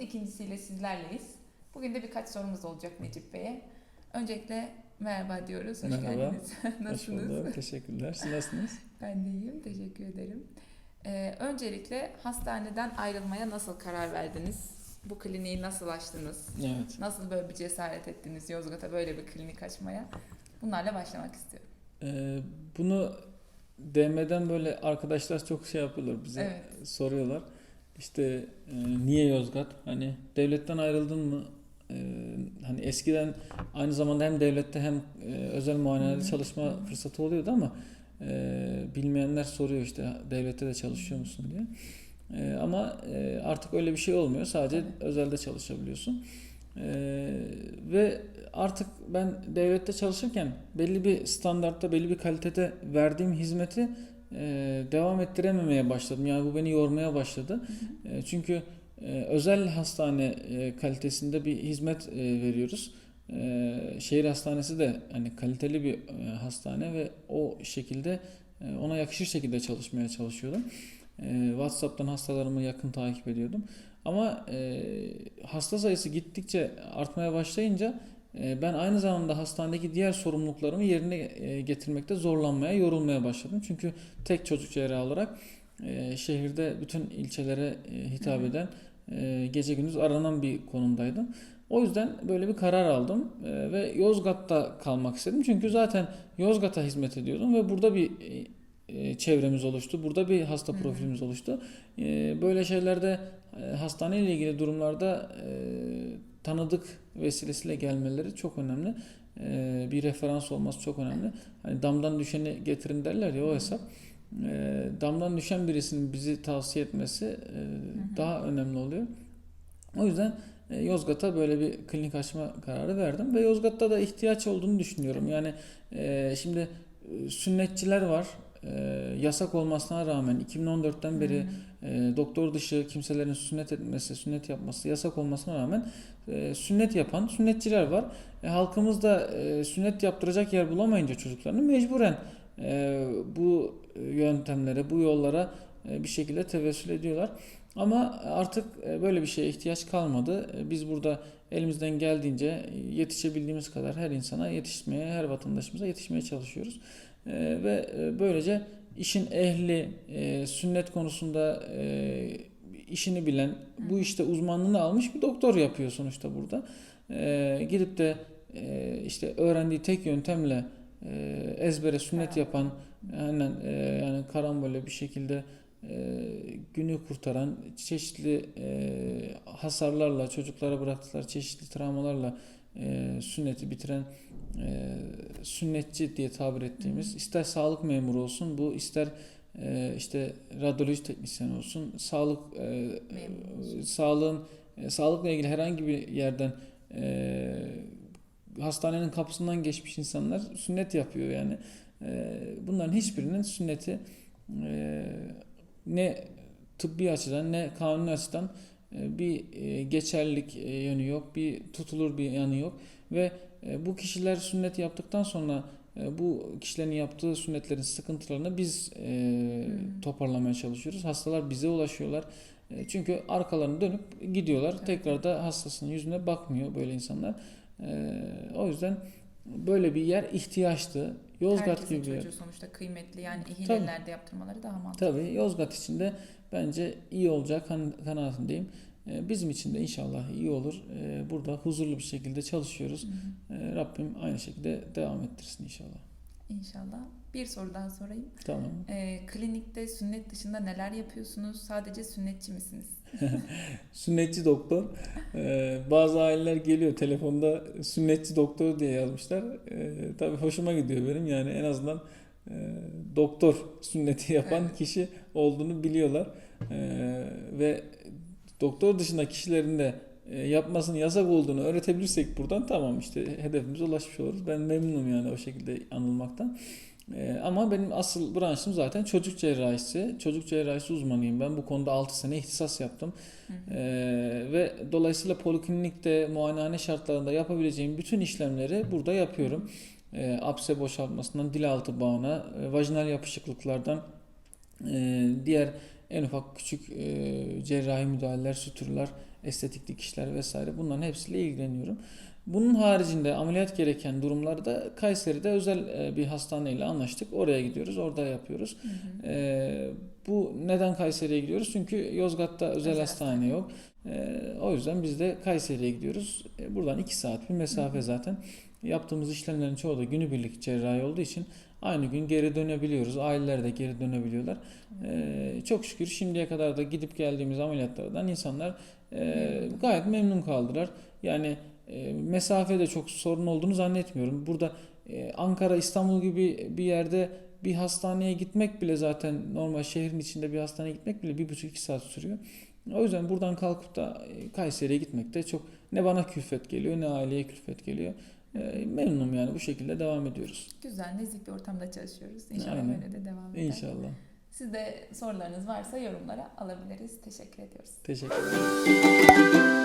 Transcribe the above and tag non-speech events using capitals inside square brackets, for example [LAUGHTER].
ikincisiyle sizlerleyiz. Bugün de birkaç sorumuz olacak Necip Bey'e. Öncelikle merhaba diyoruz. Hoş Merhaba. geldiniz. [LAUGHS] Hoş Nasılsınız? bulduk. Teşekkürler. Siz nasılsınız? Ben de iyiyim. Teşekkür ederim. Ee, öncelikle hastaneden ayrılmaya nasıl karar verdiniz? Bu kliniği nasıl açtınız? Evet. Nasıl böyle bir cesaret ettiniz Yozgat'a böyle bir klinik açmaya? Bunlarla başlamak istiyorum. Ee, bunu DM'den böyle arkadaşlar çok şey yapıyorlar bize. Evet. Soruyorlar. İşte e, niye Yozgat? Hani devletten ayrıldın mı? Ee, hani eskiden aynı zamanda hem devlette hem e, özel muayenelerde çalışma fırsatı oluyordu ama e, bilmeyenler soruyor işte devlette de çalışıyor musun diye. E, ama e, artık öyle bir şey olmuyor. Sadece özelde çalışabiliyorsun. E, ve artık ben devlette çalışırken belli bir standartta, belli bir kalitede verdiğim hizmeti e, devam ettirememeye başladım. Yani bu beni yormaya başladı. E, çünkü e, özel hastane e, kalitesinde bir hizmet e, veriyoruz. E, şehir hastanesi de hani kaliteli bir e, hastane ve o şekilde e, ona yakışır şekilde çalışmaya çalışıyordum. E, WhatsApp'tan hastalarımı yakın takip ediyordum. Ama e, hasta sayısı gittikçe artmaya başlayınca e, ben aynı zamanda hastanedeki diğer sorumluluklarımı yerine e, getirmekte zorlanmaya, yorulmaya başladım. Çünkü tek çocuk cerrahı olarak e, şehirde bütün ilçelere e, hitap eden gece gündüz aranan bir konumdaydım. O yüzden böyle bir karar aldım ve Yozgat'ta kalmak istedim. Çünkü zaten Yozgat'a hizmet ediyordum ve burada bir çevremiz oluştu. Burada bir hasta profilimiz oluştu. Böyle şeylerde hastane ile ilgili durumlarda tanıdık vesilesiyle gelmeleri çok önemli. E, bir referans olması çok önemli. Hani damdan düşeni getirin derler ya o hesap. E, damdan düşen birisinin bizi tavsiye etmesi e, daha önemli oluyor. O yüzden e, Yozgat'a böyle bir klinik açma kararı verdim ve Yozgat'ta da ihtiyaç olduğunu düşünüyorum. Yani e, şimdi e, sünnetçiler var. E, yasak olmasına rağmen 2014'ten beri e, doktor dışı kimselerin sünnet etmesi, sünnet yapması yasak olmasına rağmen e, sünnet yapan sünnetçiler var. E, halkımız da e, sünnet yaptıracak yer bulamayınca çocuklarını mecburen e, bu yöntemlere, bu yollara e, bir şekilde tevessül ediyorlar. Ama artık e, böyle bir şeye ihtiyaç kalmadı. E, Biz burada elimizden geldiğince yetişebildiğimiz kadar her insana yetişmeye, her vatandaşımıza yetişmeye çalışıyoruz. E, Ve böylece işin ehli, sünnet konusunda işini bilen, bu işte uzmanlığını almış bir doktor yapıyor sonuçta burada. Gidip de işte öğrendiği tek yöntemle ezbere sünnet yapan, e, yani karambole bir şekilde günü kurtaran, çeşitli e, hasarlarla çocuklara bıraktıkları çeşitli travmalarla e, sünneti bitiren e, sünnetçi diye tabir ettiğimiz ister sağlık memuru olsun bu ister e, işte radyoloji teknisyen olsun sağlık e, olsun. sağlığın e, sağlıkla ilgili herhangi bir yerden e, hastanenin kapısından geçmiş insanlar sünnet yapıyor yani. E, bunların hiçbirinin sünneti e, ne tıbbi açıdan ne kanuni açıdan e, bir e, geçerlilik e, yönü yok, bir tutulur bir yanı yok ve bu kişiler sünnet yaptıktan sonra bu kişilerin yaptığı sünnetlerin sıkıntılarını biz Hmm. toparlamaya çalışıyoruz. Hastalar bize ulaşıyorlar. Çünkü arkalarını dönüp gidiyorlar. Tekrar da hastasının yüzüne bakmıyor böyle insanlar. O yüzden böyle bir yer ihtiyaçtı. Yozgat Herkesin gibi bir yer. çocuğu sonuçta kıymetli. Yani ehil Tabii. ellerde yaptırmaları daha mantıklı. Tabii Yozgat için de bence iyi olacak kan- kanaatindeyim. E, Bizim için de inşallah iyi olur. E, Burada huzurlu bir şekilde çalışıyoruz. Hı hı. E, Rabbim aynı şekilde devam ettirsin inşallah. İnşallah. Bir soru daha sorayım. Tamam. Ee, klinikte sünnet dışında neler yapıyorsunuz? Sadece sünnetçi misiniz? [LAUGHS] Sünnetçi doktor. E, bazı aileler geliyor telefonda sünnetçi doktor diye yazmışlar. E, tabii hoşuma gidiyor benim. Yani en azından e, doktor sünneti yapan Evet. kişi olduğunu biliyorlar. E, ve doktor dışında kişilerin de e, yapmasının yasak olduğunu öğretebilirsek buradan tamam işte hedefimize ulaşmış oluruz. Ben memnunum yani o şekilde anılmaktan. E, ama benim asıl branşım zaten çocuk cerrahisi. Çocuk cerrahisi uzmanıyım. Ben bu konuda 6 sene ihtisas yaptım. Hı hı. Ee, ve dolayısıyla poliklinikte muayenehane şartlarında yapabileceğim bütün işlemleri burada yapıyorum. Ee, apse boşaltmasından dil altı bağına, e, vajinal yapışıklıklardan e, diğer en ufak küçük e, cerrahi müdahaleler, suturlar, estetik dikişler vesaire bunların hepsiyle ilgileniyorum. Bunun haricinde ameliyat gereken durumlarda Kayseri'de özel e, bir hastaneyle anlaştık. Oraya gidiyoruz, orada yapıyoruz. Hı hı. Ee, bu neden Kayseri'ye gidiyoruz? Çünkü Yozgat'ta özel, Özel hastane yok. Ee, o yüzden biz de Kayseri'ye gidiyoruz. Ee, buradan 2 saat bir mesafe Hı hı. zaten. Yaptığımız işlemlerin çoğu da günübirlik cerrahi olduğu için aynı gün geri dönebiliyoruz. Aileler de geri dönebiliyorlar. Ee, çok şükür şimdiye kadar da gidip geldiğimiz ameliyatlardan insanlar e, gayet memnun kaldılar. Yani e, mesafede çok sorun olduğunu zannetmiyorum. Burada e, Ankara, İstanbul gibi bir yerde bir hastaneye gitmek bile zaten normal şehrin içinde bir hastaneye gitmek bile bir buçuk iki saat sürüyor. O yüzden buradan kalkıp da e, Kayseri'ye gitmek de çok ne bana külfet geliyor ne aileye külfet geliyor. E, memnunum yani bu şekilde devam ediyoruz. Güzel, nezih bir ortamda çalışıyoruz. İnşallah Aynen. böyle de devam eder. İnşallah. Siz de sorularınız varsa yorumlara alabiliriz. Teşekkür ediyoruz. Teşekkür ederim.